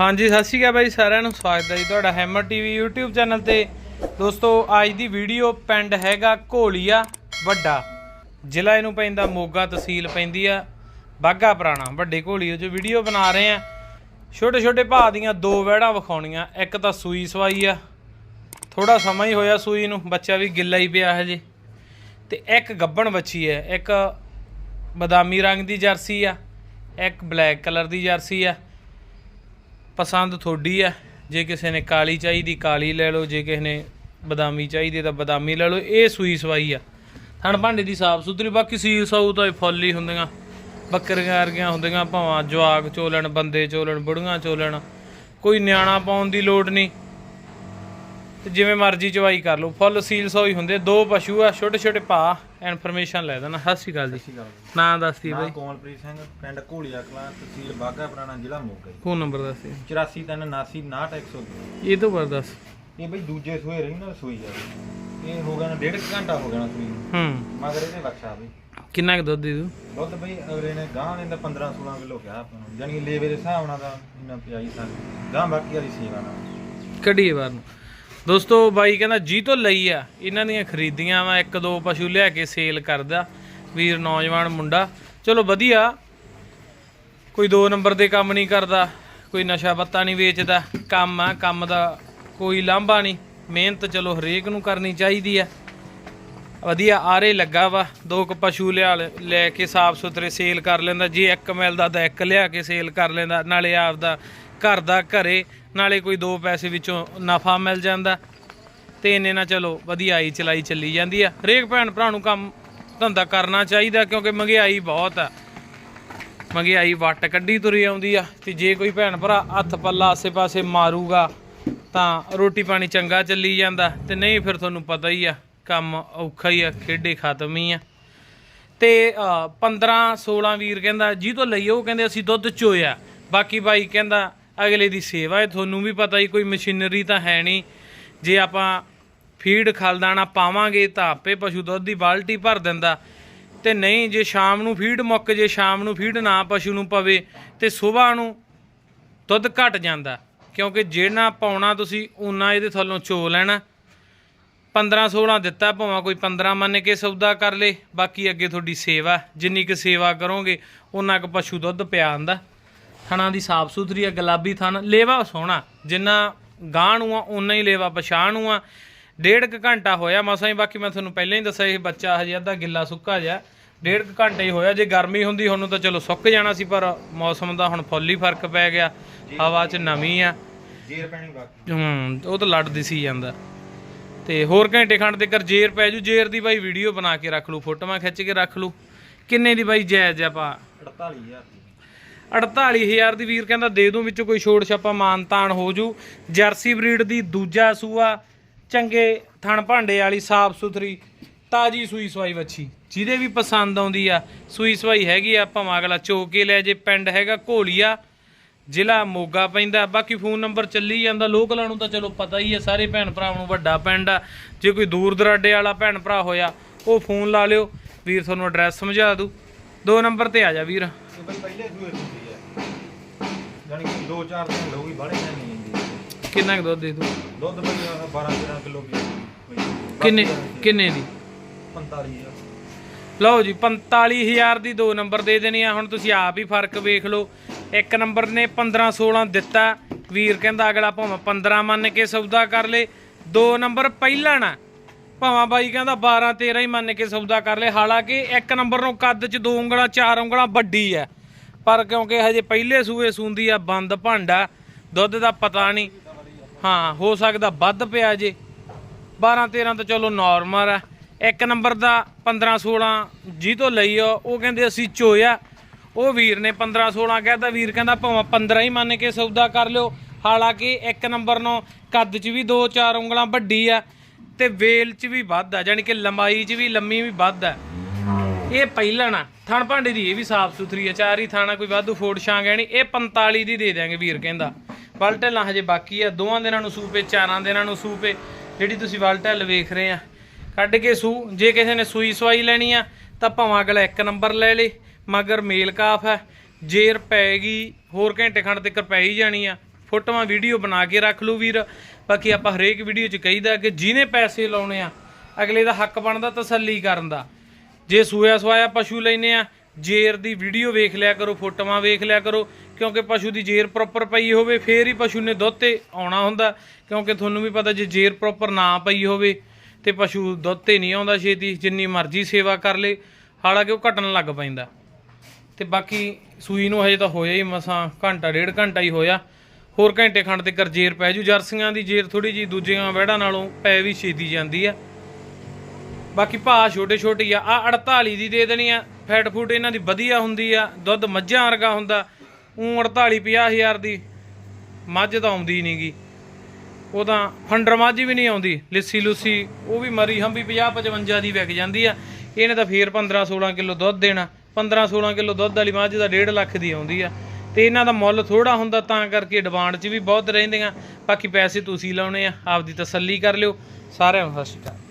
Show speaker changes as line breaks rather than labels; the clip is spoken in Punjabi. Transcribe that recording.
ਹਾਂਜੀ, ਸਤਿ ਸ਼੍ਰੀ ਅਕਾਲ ਬਾਈ ਸਾਰਿਆਂ ਨੂੰ। ਸਵਾਗਤ ਹੈ ਜੀ ਤੁਹਾਡਾ ਹੈਮਰ ਟੀਵੀ YouTube ਚੈਨਲ ਤੇ। ਦੋਸਤੋ, ਅੱਜ ਦੀ ਵੀਡੀਓ ਪਿੰਡ ਹੈਗਾ ਘੋਲੀਆ ਵੱਡਾ। ਜ਼ਿਲ੍ਹਾ ਇਹਨੂੰ ਪੈਂਦਾ ਮੋਗਾ, ਤਹਿਸੀਲ ਪੈਂਦੀ ਆ ਬਾਗਾ ਪੁਰਾਣਾ, ਵੱਡੇ ਘੋਲੀਏ 'ਚ ਵੀਡੀਓ ਬਣਾ ਰਹੇ ਆ। ਛੋਟੇ ਛੋਟੇ ਭਾਅ ਦੀਆਂ ਦੋ ਵਹਿੜਾਂ ਵਿਖਾਉਣੀਆਂ, ਇੱਕ ਤਾਂ ਸੂਈ ਸਵਾਈ ਆ। ਥੋੜਾ ਸਮਾਂ ਹੀ ਹੋਇਆ ਸੂਈ ਨੂੰ, ਬੱਚਾ ਵੀ ਗਿੱਲਾ ਹੀ ਪਿਆ ਹਜੇ। ਤੇ ਇੱਕ ਗੱਬਣ ਬੱਚੀ ਹੈ, ਇੱਕ ਬਦਾਮੀ ਰੰਗ ਦੀ ਜਰਸੀ ਆ, ਇੱਕ ਬਲੈਕ ਕਲਰ ਦੀ ਜਰਸੀ ਆ। ਪਸੰਦ ਤੁਹਾਡੀ ਆ ਜੇ ਕਿਸੇ ਨੇ ਕਾਲੀ ਚਾਹੀਦੀ, ਕਾਲੀ ਲੈ ਲਓ। ਜੇ ਕਿਸੇ ਨੇ ਬਦਾਮੀ ਚਾਹੀਦੀ ਤਾਂ ਬਦਾਮੀ ਲੈ ਲਓ। ਇਹ ਸੂਈ ਸਵਾਈ ਆ। ਥਣ ਭਾਂਡੇ ਦੀ ਸਾਫ਼ ਸੁਥਰੀ, ਬਾਕੀ ਸੀਲ ਸਾਊ ਤਾਂ ਇਹ ਫੁੱਲ ਹੀ ਹੁੰਦੀਆਂ। ਬੱਕਰੀਆਂ ਵਰਗੀਆਂ ਹੁੰਦੀਆਂ, ਭਾਵਾਂ ਜਵਾਕ ਚੋਲਣ, ਬੰਦੇ ਚੋਲਣ, ਬੁੜੀਆਂ ਚੋਲਣ। ਕੋਈ ਨਿਆਣਾ ਪਾਉਣ ਦੀ ਲੋੜ ਨਹੀਂ। ਤੇ ਜਿਵੇਂ ਮਰਜ਼ੀ ਚਵਾਈ ਕਰ ਲਓ। ਫੁੱਲ ਸੀਲ ਸੋਈ ਹੁੰਦੇ। ਦੋ ਪਸ਼ੂ ਆ ਛੋਟੇ ਛੋਟੇ ਭਾ ਇਨਫੋਰਮੇਸ਼ਨ ਲੈ ਦੇਣਾ। ਸਤਿ ਸ਼੍ਰੀ ਅਕਾਲ ਜੀ। ਨਾਂ ਦੱਸਦੀ
ਨਾਮ
ਬਾਈ।
ਕੋਮਲਪ੍ਰੀਤ ਸਿੰਘ ਪਿੰਡ ਘੋਲੀਆ ਕਲਾਂ ਤਹਿਸੀਲ ਬਾਗਾ ਪੁਰਾਣਾ ਜ਼ਿਲ੍ਹਾ ਮੋਗਾ
ਫੋਨ ਨੰਬਰ ਦੱਸਦੀ
8439796100
ਇਹ ਤੋਂ ਬਾਅਦ ਦੱਸ।
ਇਹ ਬਈ ਦੂਜੇ ਸੂਏ ਰਹੀ ਨਾ ਸੂਈ ਆ। ਇਹ ਹੋ ਗਿਆ ਨਾ ਡੇਢ ਕੁ ਘੰਟਾ ਹੋ ਗਿਆ ਨਾ ਸੂਈ ਨੂੰ।
ਹੂੰ।
ਮਗਰ ਇਹਦੇ ਬੱਚਾ ਬਈ।
ਕਿੰਨਾ ਕੁ ਦੁੱਧ ਦੇ ਦੂ?
ਦੁੱਧ ਬਈ ਅਗਲੇ ਨੇ ਗਾਂ ਲੈਂਦਾ 15 16 ਕਿਲੋ ਕਿਹਾ ਆਪਾਂ ਨੂੰ। ਜਾਨੀ ਕਿ ਲੇਵੇ ਦੇ ਹਿਸਾਬ ਨਾਲ ਦਾ ਇੰਨਾ ਪਿਆਈ ਸਾਨੂੰ ਗਾਂ ਬਾਕੀ ਵਾਲੀ ਸੇਵਾ ਨਾਲ।
ਕੱਢੀਏ ਬਾਹਰ ਨੂੰ। ਦੋਸਤੋ ਬਾਈ ਕਹਿੰਦਾ ਜੀ ਤੋਂ ਲਈ ਆ, ਇਹਨਾਂ ਦੀਆਂ ਖਰੀਦੀਆਂ ਵਾ, ਇੱਕ ਦੋ ਪਸ਼ੂ ਲਿਆ ਕੇ ਸੇਲ ਕਰਦਾ, ਵੀਰ ਨੌਜਵਾਨ ਮੁੰਡਾ। ਚਲੋ ਵਧੀਆ, ਕੋਈ ਦੋ ਨੰਬਰ ਦੇ ਕੰਮ ਨਹੀਂ ਕਰਦਾ, ਕੋਈ ਨਸ਼ਾ ਪੱਤਾ ਨਹੀਂ ਵੇਚਦਾ, ਕੰਮ ਆ, ਕੰਮ ਦਾ ਕੋਈ ਲਾਂਭਾ ਨਹੀਂ, ਮਿਹਨਤ ਚਲੋ ਹਰੇਕ ਨੂੰ ਕਰਨੀ ਚਾਹੀਦੀ ਆ। ਵਧੀਆ ਆਰੇ ਲੱਗਾ ਵਾ, ਦੋ ਕੁ ਪਸ਼ੂ ਲਿਆ ਲੈ ਕੇ ਸਾਫ਼ ਸੁਥਰੇ ਸੇਲ ਕਰ ਲੈਂਦਾ, ਜੇ ਇੱਕ ਮਿਲਦਾ ਤਾਂ ਇੱਕ ਲਿਆ ਕੇ ਸੇਲ ਕਰ ਲੈਂਦਾ, ਨਾਲੇ ਆਪਦਾ ਘਰ ਦਾ ਘਰੇ, ਨਾਲੇ ਕੋਈ ਦੋ ਪੈਸੇ ਵਿੱਚੋਂ ਨਫਾ ਮਿਲ ਜਾਂਦਾ। ਤੇ ਇੰਨੇ ਨਾਲ ਚਲੋ, ਵਧੀਆ ਆਈ ਚਲਾਈ ਚੱਲੀ ਜਾਂਦੀ ਆ। ਹਰੇਕ ਭੈਣ ਭਰਾ ਨੂੰ ਕੰਮ ਧੰਦਾ ਕਰਨਾ ਚਾਹੀਦਾ, ਕਿਉਂਕਿ ਮਹਿੰਗਾਈ ਬਹੁਤ ਆ। ਮਹਿੰਗਾਈ ਵੱਟ ਕੱਢੀ ਤੁਰੀ ਆਉਂਦੀ ਆ। ਤੇ ਜੇ ਕੋਈ ਭੈਣ ਭਰਾ ਹੱਥ ਪੱਲਾ ਆਸੇ-ਪਾਸੇ ਮਾਰੂਗਾ, ਤਾਂ ਰੋਟੀ ਪਾਣੀ ਚੰਗਾ ਚੱਲੀ ਜਾਂਦਾ। ਤੇ ਨਹੀਂ, ਫਿਰ ਤੁਹਾਨੂੰ ਪਤਾ ਹੀ ਆ, ਕੰਮ ਔਖਾ ਹੀ ਆ, ਖੇਡੇ ਖਤਮ ਹੀ ਆ। ਤੇ 15 16 ਵੀਰ ਕਹਿੰਦਾ, ਜੀ ਤੋਂ ਲਈ ਉਹ ਕਹਿੰਦੇ, ਅਸੀਂ ਦੁੱਧ ਚੋਇਆ। ਬਾਕੀ ਬਾਈ ਕਹਿੰਦਾ ਅਗਲੇ ਦੀ ਸੇਵਾ ਹੈ। ਤੁਹਾਨੂੰ ਵੀ ਪਤਾ ਹੀ ਕੋਈ ਮਸ਼ੀਨਰੀ ਤਾਂ ਹੈ ਨਹੀਂ। ਜੇ ਆਪਾਂ ਫੀਡ ਖਲਦਾਣਾ ਪਾਵਾਂਗੇ, ਤਾਂ ਆਪੇ ਪਸ਼ੂ ਦੁੱਧ ਦੀ ਬਾਲਟੀ ਭਰ ਦਿੰਦਾ। ਤੇ ਨਹੀਂ, ਜੇ ਸ਼ਾਮ ਨੂੰ ਫੀਡ ਮੁੱਕ ਜੇ, ਸ਼ਾਮ ਨੂੰ ਫੀਡ ਨਾ ਪਸ਼ੂ ਨੂੰ ਪਵੇ, ਤੇ ਸਵੇਰ ਨੂੰ ਦੁੱਧ ਘਟ ਜਾਂਦਾ। ਕਿਉਂਕਿ ਜਿਹੜਾ ਪਾਉਣਾ ਤੁਸੀਂ ਉਨਾ ਇਹਦੇ ਥੱਲੋਂ ਚੋ ਲੈਣਾ। 15 16 ਦਿੱਤਾ, ਭਾਵੇਂ ਕੋਈ 15 ਮੰਨ ਕੇ ਸੌਦਾ ਕਰ ਲੇ। ਬਾਕੀ ਅੱਗੇ ਤੁਹਾਡੀ ਸੇਵਾ, ਜਿੰਨੀ ਕੁ ਸੇਵਾ ਕਰੋਗੇ ਉਹਨਾਂ ਕੁ ਪਸ਼ੂ ਦੁੱਧ ਪਿਆ ਆਂਦਾ ਥਣਾ ਦੀ ਸਾਫ਼ ਸੁਥਰੀ ਆ ਗੁਲਾਬੀ ਥਣ ਲੇਵਾ ਸੋਹਣਾ। ਜਿੰਨਾ ਗਾਂ ਨੂੰ ਆ ਉਨਾ ਹੀ ਲੇਵਾ ਪਛਾਣ ਨੂੰ ਆ। ਡੇਢ ਕੁ ਘੰਟਾ ਹੋਇਆ ਮਸਾਂ ਹੀ ਬਾਕੀ ਮੈਂ ਤੁਹਾਨੂੰ ਪਹਿਲਾਂ ਹੀ ਦੱਸਿਆ ਇਹ ਬੱਚਾ ਹਜੇ ਅੱਧਾ ਗਿੱਲਾ ਸੁੱਕਾ ਜਿਹਾ। ਡੇਢ ਕੁ ਘੰਟੇ ਹੀ ਹੋਇਆ ਜੇ ਗਰਮੀ ਹੁੰਦੀ ਹੁਣ ਤਾਂ ਚਲੋ ਸੁੱਕ ਜਾਣਾ ਸੀ ਪਰ ਮੌਸਮ ਦਾ ਹੁਣ ਫੁੱਲ ਹੀ ਫ਼ਰਕ ਪੈ ਗਿਆ। ਹਵਾ 'ਚ ਨਮੀ ਆ।
ਜੇਰ ਪੈਣੀ ਬਾਕੀ।
ਹੂੰ ਉਹ ਤਾਂ ਲੱਡ ਦਿਸੀ ਜਾਂਦਾ। ਤੇ ਹੋਰ ਘੰਟੇ ਖੰਡ ਤੇ ਕਰ ਜੇਰ ਪੈ ਜੂ ਜੇਰ ਦੀ ਬਾਈ ਵੀਡੀਓ ਬਣਾ ਕੇ ਰੱਖ ਲੂ ਫੋਟੋਆਂ ਖਿੱਚ ਕੇ ਰੱਖ ਲੂ। ਕਿੰਨੇ ਦੀ ਬਾਈ ਜਾਇਜ਼ ਆਪਾਂ?
48000 ਦੀ।
48000 ਦੀ ਵੀਰ ਕਹਿੰਦਾ ਦੇ ਦੂੰ, ਵਿੱਚੋਂ ਕੋਈ ਛੋੜ ਛਾਪਾ ਮਾਨਤਾਨ ਹੋ ਜੂ। ਜਰਸੀ ਬਰੀਡ ਦੀ ਦੂਜਾ ਸੂਆ, ਚੰਗੇ ਥਣ ਭਾਂਡੇ ਵਾਲੀ ਸਾਫ਼ ਸੁਥਰੀ, ਤਾਜੀ ਸੂਈ ਸਵਾਈ ਵੱਛੀ। ਜਿਹਦੇ ਵੀ ਪਸੰਦ ਆਉਂਦੀ ਆ, ਸੂਈ ਸਵਾਈ ਹੈਗੀ ਆ ਭਾਵੇਂ ਅਗਲਾ ਚੋ ਕੇ ਲੈ ਜੇ। ਪਿੰਡ ਹੈਗਾ ਘੋਲੀਆ, ਜ਼ਿਲ੍ਹਾ ਮੋਗਾ ਪੈਂਦਾ। ਬਾਕੀ ਫੋਨ ਨੰਬਰ ਚੱਲੀ ਜਾਂਦਾ, ਲੋਕਲਾਂ ਨੂੰ ਤਾਂ ਚਲੋ ਪਤਾ ਹੀ ਹੈ ਸਾਰੇ ਭੈਣ ਭਰਾਵਾਂ ਨੂੰ ਵੱਡਾ ਪਿੰਡ ਆ। ਜੇ ਕੋਈ ਦੂਰ ਦਰਾਡੇ ਵਾਲਾ ਭੈਣ ਭਰਾ ਹੋਇਆ, ਉਹ ਫੋਨ ਲਾ ਲਿਓ। ਵੀਰ ਤੁਹਾਨੂੰ ਐਡਰੈਸ ਸਮਝਾ ਦੂ ਦੋ ਨੰਬਰ ਤੇ ਆ ਜਾ ਵੀਰ।
ਬਈ ਪਹਿਲੇ ਹੁੰਦੀ ਕਿ 2-4 ਦਿਨ ਹੋ ਗਈ ਬਾਹਲੇ ਨਹੀਂ ਜਾਂਦੀ
ਕਿੰਨਾ ਕੁ ਦੁੱਧ ਦੇ ਦੂ
ਦੁੱਧ ਬਈ 12-13 ਕਿਲੋ ਵੀ
ਕਿੰਨੇ ਕਿੰਨੇ ਦੀ?
45000
ਲਓ ਜੀ 45000 ਦੀ ਦੋ ਨੰਬਰ ਦੇ ਦੇਣੀ ਆ। ਹੁਣ ਤੁਸੀਂ ਆਪ ਹੀ ਫ਼ਰਕ ਵੇਖ ਲਓ। ਇੱਕ ਨੰਬਰ ਨੇ 15 16 ਦਿੱਤਾ। ਵੀਰ ਕਹਿੰਦਾ ਅਗਲਾ ਭਾਵੇਂ 15 ਮੰਨ ਕੇ ਸੌਦਾ ਕਰ ਲੇ। ਦੋ ਨੰਬਰ ਪਹਿਲਾਂ ਨਾ ਭਾਵੇਂ ਬਾਈ ਕਹਿੰਦਾ 12 13 ਹੀ ਮੰਨ ਕੇ ਸੌਦਾ ਕਰ ਲੇ ਹਾਲਾਂਕਿ ਇੱਕ ਨੰਬਰ ਨੂੰ ਕੱਦ ਚ ਦੋ ਉਂਗਲਾਂ, ਚਾਰ ਉਂਗਲਾਂ ਵੱਡੀ ਹੈ। ਪਰ ਕਿਉਂਕਿ ਹਜੇ ਪਹਿਲੇ ਸੂਏ ਸੂੰਦੀ ਆ, ਬੰਦ ਭਾਂਡਾ ਦੁੱਧ ਦਾ ਪਤਾ ਨਹੀਂ। ਹਾਂ, ਹੋ ਸਕਦਾ ਵੱਧ ਪਿਆ ਜੇ। 12 13 ਤਾਂ ਚਲੋ ਨਾਰਮਲ ਆ। ਇੱਕ ਨੰਬਰ ਦਾ 15 16 ਜੀ ਤੋਂ ਲਈ ਆ। ਉਹ ਕਹਿੰਦੇ ਅਸੀਂ ਚੋਇਆ। ਉਹ ਵੀਰ ਨੇ 15 16 ਕਹਿੰਦਾ ਵੀਰ ਕਹਿੰਦਾ ਭਾਵੇਂ 15 ਹੀ ਮੰਨ ਕੇ ਸੌਦਾ ਕਰ ਲਿਓ। ਹਾਲਾਂਕਿ ਇੱਕ ਨੰਬਰ ਨੂੰ ਕੱਦ 'ਚ ਵੀ 2-4 ਉਂਗਲਾਂ ਵੱਡੀ ਆ। ਤੇ ਵੇਲ 'ਚ ਵੀ ਵੱਧ ਆ ਯਾਨੀ ਕਿ ਲੰਬਾਈ 'ਚ ਵੀ, ਲੰਮੀ ਵੀ ਵੱਧ ਆ ਇਹ ਪਹਿਲਾਂ ਨਾ, ਥਣ ਭਾਂਡੇ ਦੀ ਇਹ ਵੀ ਸਾਫ਼ ਸੁਥਰੀ ਆ, ਚਾਰ ਹੀ ਥਾਣਾ, ਕੋਈ ਵਾਧੂ ਫੋੜ ਛਾਂ ਹੈ ਨਹੀਂ ਇਹ 45 ਦੀ ਦੇ ਦਿਆਂਗੇ ਵੀਰ ਕਹਿੰਦਾ। ਵਲਟੈਲਾਂ ਹਜੇ ਬਾਕੀ ਆ, ਦੋਵਾਂ ਦਿਨਾਂ ਨੂੰ ਸੂਪੇ, ਚਾਰਾਂ ਦਿਨਾਂ ਨੂੰ ਸੂਪੇ, ਜਿਹੜੀ ਤੁਸੀਂ ਵਲਟੈਲ ਵੇਖ ਰਹੇ ਆ। ਕੱਢ ਕੇ ਸੂ, ਜੇ ਕਿਸੇ ਨੇ ਸੂਈ ਸਵਾਈ ਲੈਣੀ ਆ, ਤਾਂ ਭਾਵਾਂ ਅਗਲਾ ਇੱਕ ਨੰਬਰ ਲੈ ਲੇ, ਮਗਰ ਮੇਲ ਕਾਫ ਹੈ, ਜੇਰ ਪੈਗੀ ਹੋਰ ਘੰਟੇ ਖੰਡ ਤੱਕ ਪੈ ਹੀ ਜਾਣੀ ਆ। ਫੋਟੋਆਂ, ਵੀਡੀਓ ਬਣਾ ਕੇ ਰੱਖ ਲੂ ਵੀਰ। ਬਾਕੀ ਆਪਾਂ ਹਰੇਕ ਵੀਡੀਓ 'ਚ ਕਹੀਦਾ ਕਿ ਜਿਹਨੇ ਪੈਸੇ ਲਾਉਣੇ ਆ, ਅਗਲੇ ਦਾ ਹੱਕ ਬਣਦਾ ਤਸੱਲੀ ਕਰਨ ਦਾ। ਜੇ ਸੂਇਆ ਸਵਾਇਆ ਪਸ਼ੂ ਲੈਨੇ ਆ, ਜੇਰ ਦੀ ਵੀਡੀਓ ਵੇਖ ਲਿਆ ਕਰੋ, ਫੋਟੋਆਂ ਵੇਖ ਲਿਆ ਕਰੋ, ਕਿਉਂਕਿ ਪਸ਼ੂ ਦੀ ਜੇਰ ਪ੍ਰੋਪਰ ਪਈ ਹੋਵੇ, ਫੇਰ ਹੀ ਪਸ਼ੂ ਨੇ ਦੁੱਧ ਤੇ ਆਉਣਾ ਹੁੰਦਾ, ਕਿਉਂਕਿ ਤੁਹਾਨੂੰ ਵੀ ਪਤਾ ਜੇ ਜੇਰ ਪ੍ਰੋਪਰ ਨਾ ਪਈ ਹੋਵੇ, ਤੇ ਪਸ਼ੂ ਦੁੱਧ ਤੇ ਨਹੀਂ ਆਉਂਦਾ ਛੇਤੀ, ਜਿੰਨੀ ਮਰਜ਼ੀ ਸੇਵਾ ਕਰ ਲੇ, ਹਾਲਾਂਕਿ ਉਹ ਘਟਣ ਲੱਗ ਪੈਂਦਾ। ਤੇ ਬਾਕੀ ਸੂਈ ਨੂੰ ਹਜੇ ਤਾਂ ਹੋਇਆ ਹੀ ਮਸਾਂ, ਘੰਟਾ, ਡੇਢ ਘੰਟਾ ਹੀ ਹੋਇਆ। ਹੋਰ ਘੰਟੇ ਖੰਡ ਤੱਕ ਜੇਰ ਪੈ ਜੂ। ਜਰਸੀਆਂ ਦੀ ਜੇਰ ਥੋੜੀ ਜੀ ਦੂਜੀਆਂ ਵਹਿੜਾਂ ਨਾਲੋਂ ਪੈ ਵੀ ਛੇਦੀ ਜਾਂਦੀ ਆ। ਬਾਕੀ ਭਾਅ ਛੋਟੇ ਛੋਟੇ ਹੀ ਆ। ਆ 48 ਦੀ ਦੇ ਦੇਣੀ ਆ। ਫੈਟ ਫੂਟ ਇਹਨਾਂ ਦੀ ਵਧੀਆ ਹੁੰਦੀ ਆ। ਦੁੱਧ ਮੱਝਾਂ ਵਰਗਾ ਹੁੰਦਾ। ਉਹ 48 ਹਜ਼ਾਰ ਦੀ ਮੱਝ ਤਾਂ ਆਉਂਦੀ ਨਹੀਂਗੀ ਉਹ ਤਾਂ ਫੰਡਰ ਮੱਝ ਵੀ ਨਹੀਂ ਆਉਂਦੀ। ਲਿੱਸੀ ਲੁੱਸੀ, ਉਹ ਵੀ ਮਰੀ ਹੰਬੀ 50 55 ਦੀ ਵਿਕ ਜਾਂਦੀ ਆ। ਇਹਨੇ ਤਾਂ ਫੇਰ 15 16 ਕਿਲੋ ਦੁੱਧ ਦੇਣਾ। 15 16 ਕਿਲੋ ਦੁੱਧ ਵਾਲੀ ਮੱਝ ਦਾ 1.5 ਲੱਖ ਦੀ ਆਉਂਦੀ ਆ। ਤੇ ਇਹਨਾਂ ਦਾ ਮੁੱਲ ਥੋੜਾ ਹੁੰਦਾ ਤਾਂ ਕਰਕੇ ਡਿਮਾਂਡ 'ਚ ਵੀ ਬਹੁਤ ਰਹਿੰਦੀਆਂ। ਬਾਕੀ ਪੈਸੇ ਤੁਸੀਂ ਲਾਉਣੇ ਆ, ਆਪਦੀ ਤਸੱਲੀ ਕਰ ਲਿਓ। ਸਾਰਿਆਂ ਨੂੰ ਸਤਿ ਸ਼੍ਰੀ ਅਕਾਲ।